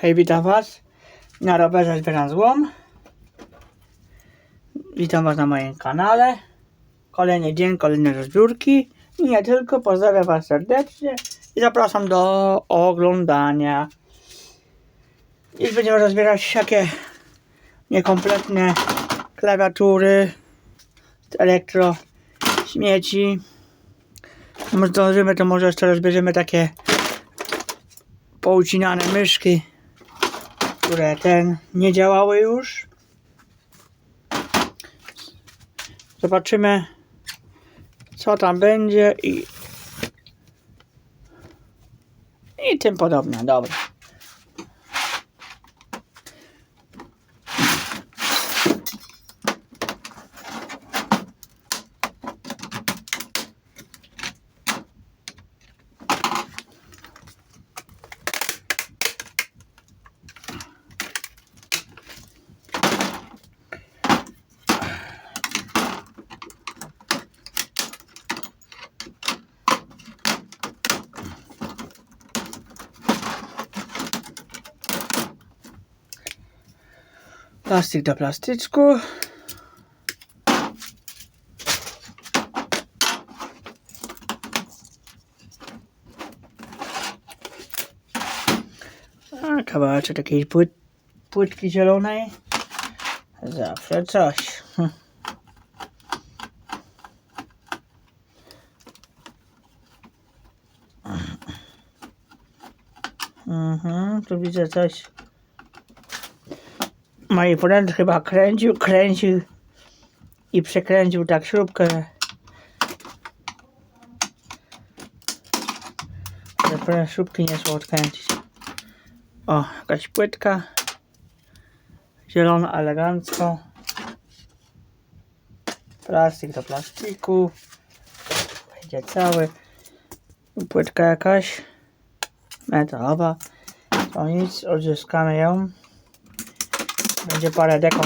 Hej, witam Was. Na rowerze zbieram złom. Witam Was na moim kanale. Kolejny dzień, kolejne rozbiórki. I nie tylko, pozdrawiam Was serdecznie i zapraszam do oglądania. Dziś będziemy rozbierać takie niekompletne klawiatury, elektro, śmieci. Zdążymy, to może jeszcze rozbierzemy takie poucinane myszki, które ten nie działały już. Zobaczymy, co tam będzie i i tym podobne. Dobra. Plastik do plastyczku. A, kawałeczek takiej płyt, płytki zielonej. Zawsze coś. Hm. Mhm, tu widzę coś. Friend chyba kręcił, kręcił i przekręcił tak śrubkę. że Śrubki nie szło odkręcić. O, jakaś płytka. Zielona elegancko. Plastik do plastiku. Będzie cały. Płytka jakaś. Metalowa. To nic, odzyskamy ją. Będzie parę deko.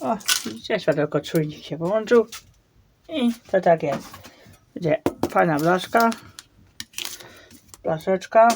O. Widzicie, światełko czujnik się połączył. I to tak jest. Będzie fajna blaszka. Blaszeczka.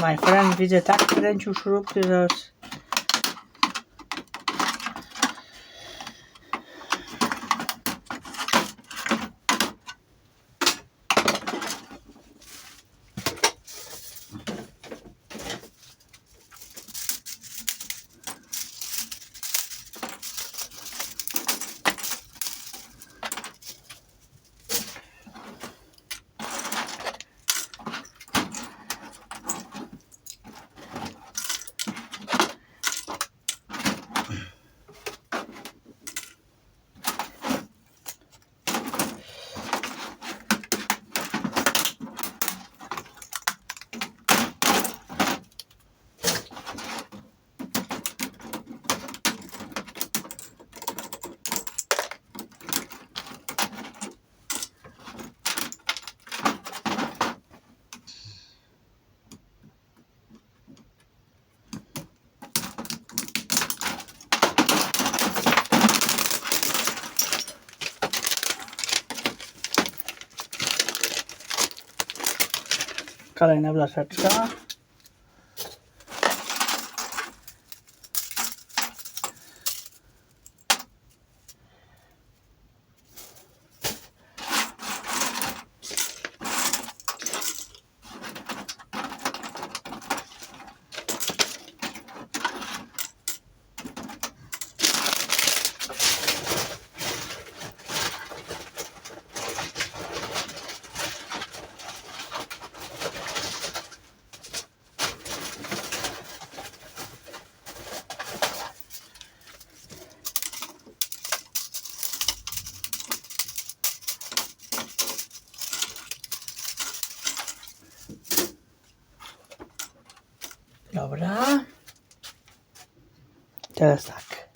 My friend widzę tak kręcił śrubki, że Kolejna blaszeczka. Dobra. Teraz tak.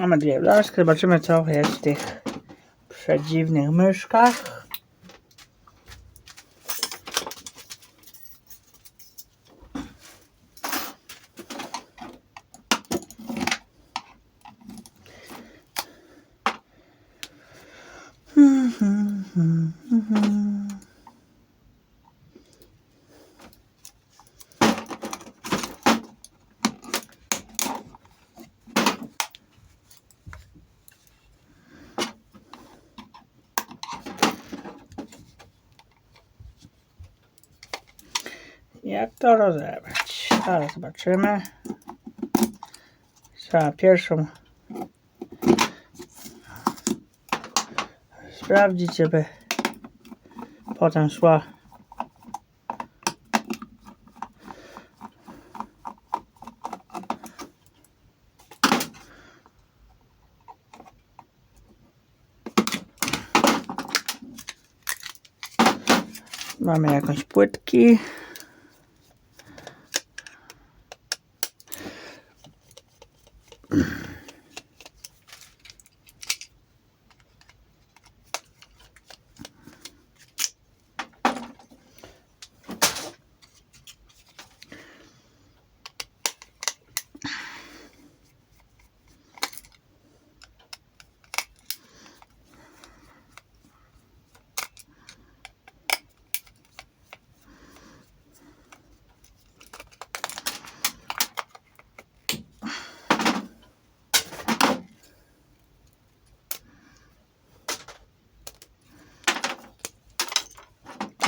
Mamy dwie blaszki. Zobaczymy co jest w tych przedziwnych myszkach. Jak to rozebrać? Zaraz zobaczymy. Trzeba pierwszą sprawdzić, żeby potem szła Mamy jakąś płytki.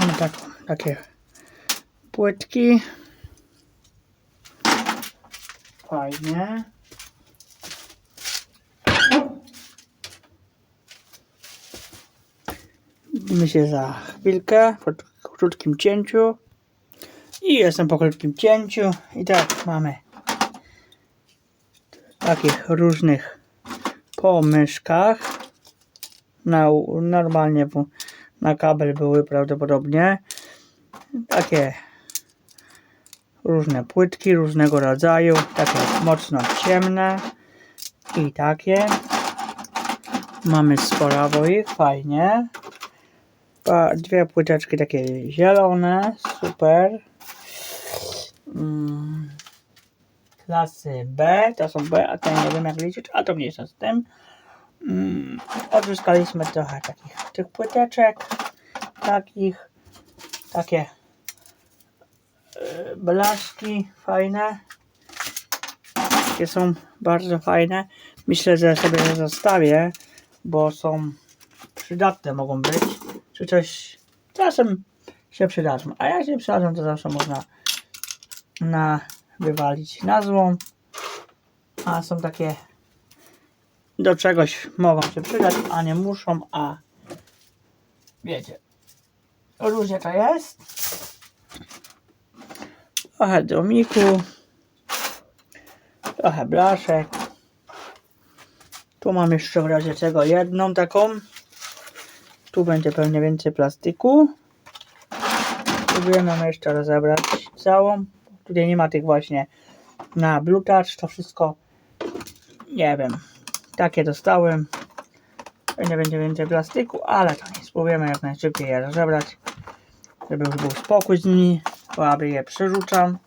Mamy tak, takie płytki. Fajnie. Widzimy się za chwilkę po krótkim cięciu. I jestem po krótkim cięciu. I tak mamy takich różnych pomyszkach. Na, normalnie na kabel były prawdopodobnie takie różne płytki różnego rodzaju, takie mocno ciemne i takie. Mamy sporo ich, fajnie. Dwie płyteczki takie zielone, super. Mm. Klasy B, to są B, a to nie wiem jak liczyć, a to mniejsza z tym. Mm. Odzyskaliśmy trochę takich tych płyteczek, takich, takie blaszki fajne. Takie są bardzo fajne. Myślę, że sobie je zostawię, bo są przydatne mogą być. Czy coś czasem się przydadzą. A jak się przydadzą, to zawsze można na wywalić na złą. A są takie do czegoś mogą się przydać, a nie muszą, a wiecie. Różnie to jest. Trochę domiku. Trochę blaszek. Tu mam jeszcze w razie czego jedną taką. Tu będzie pewnie więcej plastiku. Próbujemy jeszcze rozebrać całą. Tutaj nie ma tych właśnie na Blue Touch. To wszystko nie wiem. Takie dostałem. Nie będzie więcej plastiku, ale to nie. Spróbujemy jak najszybciej je rozebrać. Żeby już był spokój z nimi aby je przerzucam.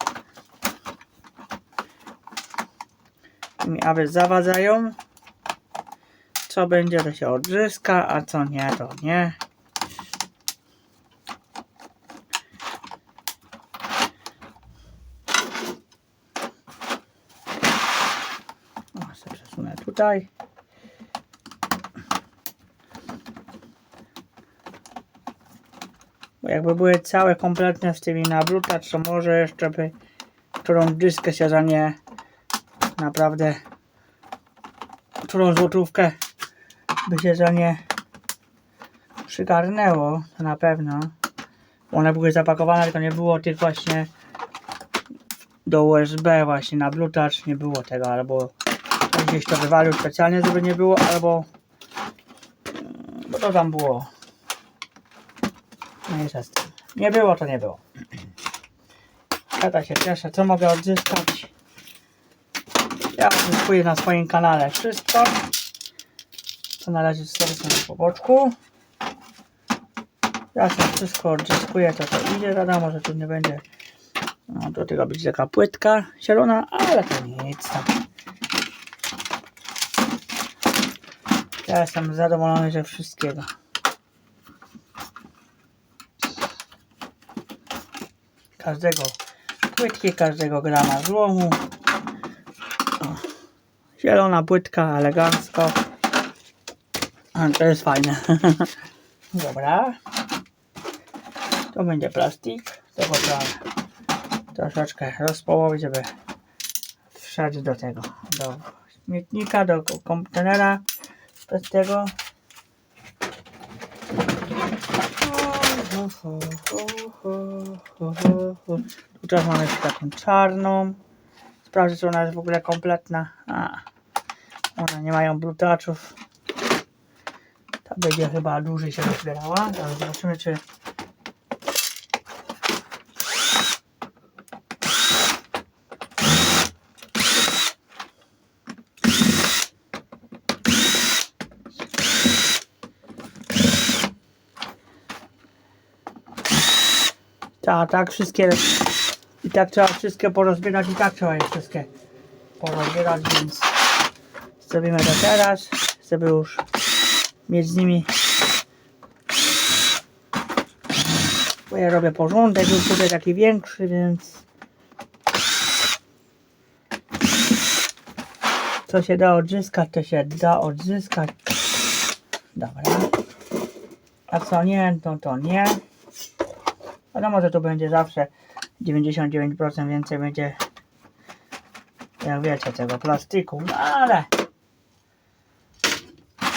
i aby zawadzają. Co będzie, to się odzyska, a co nie, to nie. O, tutaj. Jakby były całe, kompletne z tymi na Bluetooth, to może jeszcze by którą dyskę się za nie naprawdę którą złotówkę by się za nie przygarnęło, to na pewno. One były zapakowane, tylko nie było tych właśnie do USB właśnie na Bluetooth nie było tego, albo gdzieś to wywalił specjalnie, żeby nie było, albo bo to tam było. I z tym. Nie było, to nie było. Tata się cieszę, co mogę odzyskać. Ja odzyskuję na swoim kanale wszystko, co należy sobie na poboczku. Ja sobie wszystko odzyskuję, to to idzie, wiadomo, że tu nie będzie no, do tego być taka płytka zielona, ale to nic tam. Ja jestem zadowolony ze wszystkiego. Każdego płytki, każdego grama złomu. O, zielona płytka, elegancko. A, To jest fajne. Dobra. To będzie plastik. Tego trzeba troszeczkę rozpołowić, żeby wszedł do tego, do śmietnika, do kontenera bez tego. Tu teraz mamy taką czarną. Sprawdzę, czy ona jest w ogóle kompletna. A, one nie mają blutaczów. Ta będzie chyba dłużej się rozbierała. Zobaczymy, czy Tak, tak, wszystkie. I tak trzeba wszystkie porozbierać, i tak trzeba je wszystkie porozbierać, więc zrobimy to teraz, żeby już mieć z nimi. Bo ja robię porządek, już tutaj taki większy, więc. Co się da odzyskać, to się da odzyskać. Dobra. A co nie, to to nie. Wiadomo, że to będzie zawsze 99% więcej będzie, jak wiecie, tego plastiku, no ale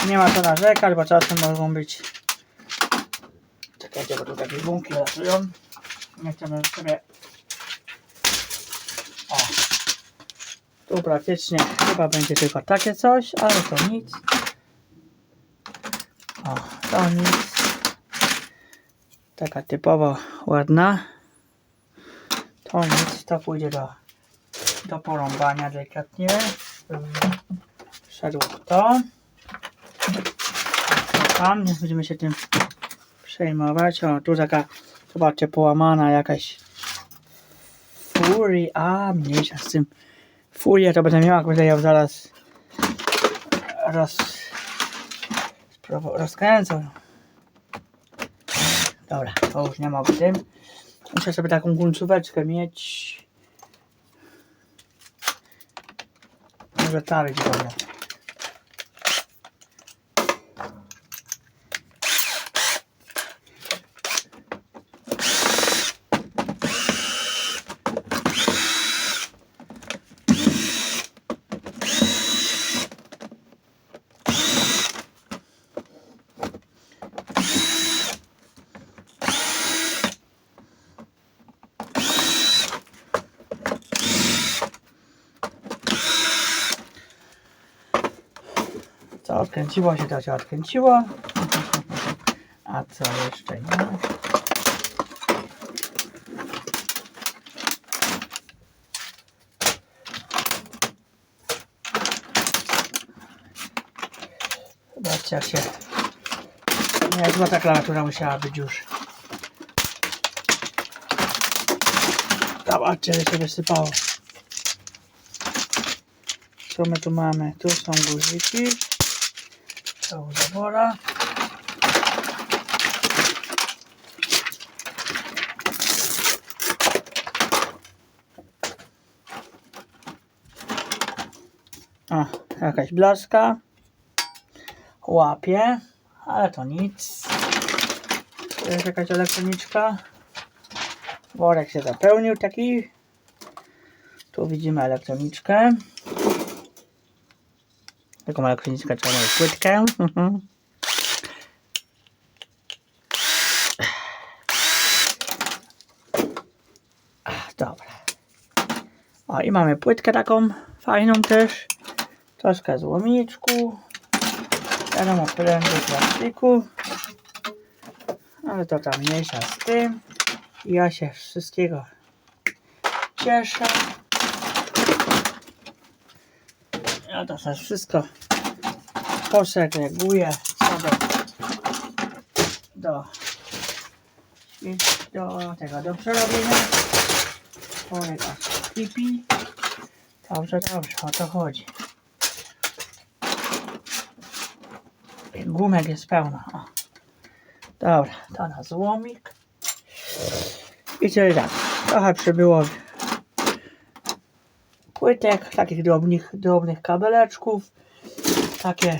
nie ma co narzekać, bo czasem mogą być czekajcie, bo tu takie bumki latują. Nie chcemy sobie o. Tu praktycznie chyba będzie tylko takie coś, ale to nic. O, to nic taka typowo ładna. To nic, to pójdzie do, do porąbania delikatnie. Wszedło w to. To Tam, nie będziemy się tym przejmować. O, tu taka, zobaczcie, połamana jakaś Fury, a mniejsza z tym. Furię to będę miał, jak będę ją zaraz roz, rozkręcał. Dobra, to już nie ma w tym. Muszę sobie taką końcóweczkę mieć. Może ta być dobra. Co odkręciło się, to się odkręciło. A co jeszcze nie? Zobaczcie jak się... Nie, chyba ta klawiatura musiała być już. Zobaczcie, że się wysypało. Co my tu mamy? Tu są guziki. To zabora. O, jakaś blaska. Łapie, ale to nic. Tu jest jakaś elektroniczka. Worek się zapełnił taki. Tu widzimy elektroniczkę. Taką elektroniczkę trzeba mieć płytkę. Dobra. O i mamy płytkę taką fajną też. Troszkę złomiczku. Wiadomo, prędzej plastiku. Ale to tam mniejsza z tym. Ja się z wszystkiego cieszę. Ja to sobie wszystko posegreguję sobie do, do tego do przerobienia. Worek pipi. Dobrze, dobrze, o to chodzi. Gumek jest pełno. O. Dobra, to na złomik. I czyli tak, trochę przybyło płytek, takich drobnych, drobnych kabeleczków, takie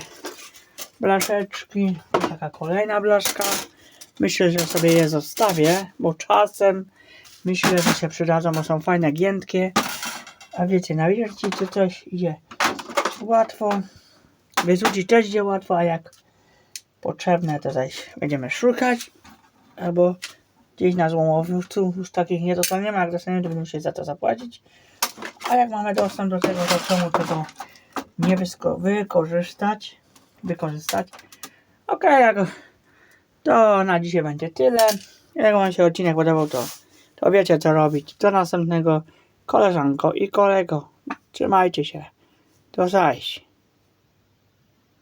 blaszeczki, taka kolejna blaszka. Myślę, że sobie je zostawię, bo czasem myślę, że się przydadzą, bo są fajne, giętkie. A wiecie, na wierci czy coś idzie łatwo, wyrzucić też idzie łatwo, a jak potrzebne, to zaś będziemy szukać, albo gdzieś na złomowcu już takich nie dostaniemy, jak dostaniemy, to będziemy musieli za to zapłacić. A jak mamy dostęp do tego, to czemu tego nie wykorzystać? Wykorzystać. Ok, to na dzisiaj będzie tyle. Jak Wam się odcinek podobał, to, to wiecie co robić. Do następnego koleżanko i kolego. Trzymajcie się. Do zaś.